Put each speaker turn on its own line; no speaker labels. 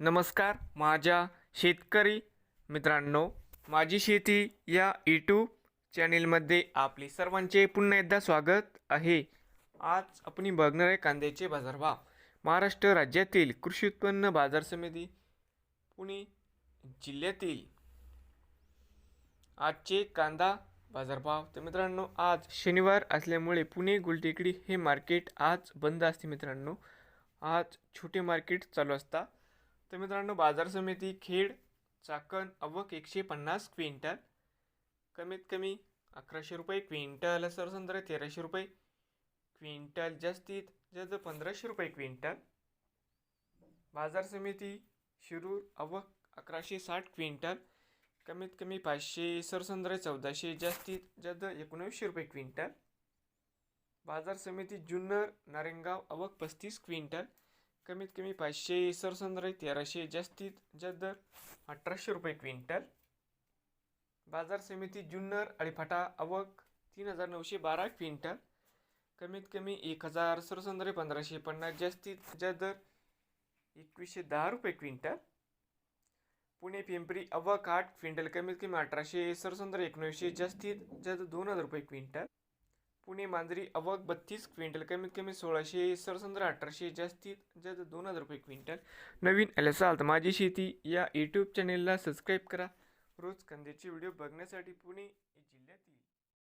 नमस्कार माझ्या शेतकरी मित्रांनो माझी शेती या यूट्यूब चॅनेलमध्ये आपले सर्वांचे पुन्हा एकदा स्वागत आहे. आज आपण बघणार आहे कांद्याचे बाजारभाव. महाराष्ट्र राज्यातील कृषी उत्पन्न बाजार समिती पुणे जिल्ह्यातील आजचे कांदा बाजारभाव. तर मित्रांनो आज शनिवार असल्यामुळे पुणे गुलटेकडी हे मार्केट आज बंद असते मित्रांनो. आज छोटे मार्केट चालू असता. तर मित्रांनो बाजार समिती खेड चाकण अवक एकशे पन्नास क्विंटल कमीत कमी अकराशे रुपये क्विंटल सरसंद्र तेराशे रुपये क्विंटल जास्तीत जास्त पंधराशे रुपये क्विंटल. बाजार समिती शिरूर अवक अकराशे साठ क्विंटल कमीत कमी पाचशे सरसंद्र चौदाशे जास्तीत जास्त एकोणवीसशे रुपये क्विंटल. बाजार समिती जुन्नर नारेंगाव अवक पस्तीस क्विंटल कमीत कमी पाचशे सरसंद्र तेराशे जास्तीत जास्त अठराशे रुपये क्विंटल. बाजार समिती जुन्नर अळीफाटा आवक तीन हजार नऊशे बारा क्विंटल. कमीत कमी एक हजार सरसंद्रे पंधराशे पन्नास जास्तीत जास्त एकवीसशे दहा रुपये क्विंटल. पुणे पिंपरी अवक आठ क्विंटल कमीत कमी अठराशे सरसंद्र एकोणीसशे जास्तीत जास्त दोन हजार रुपये क्विंटल. पुणे मांजरी अवक बत्तीस क्विंटल कमीत कमी सोळाशे सरसंद्र अठराशे जास्तीत जास्त दोन हजार रुपये क्विंटल. नवीन आले असाल तर माझी शेती या यूट्यूब चॅनेलला सबस्क्राईब करा. रोज कांद्याचे व्हिडिओ बघण्यासाठी पुणे जिल्ह्यातील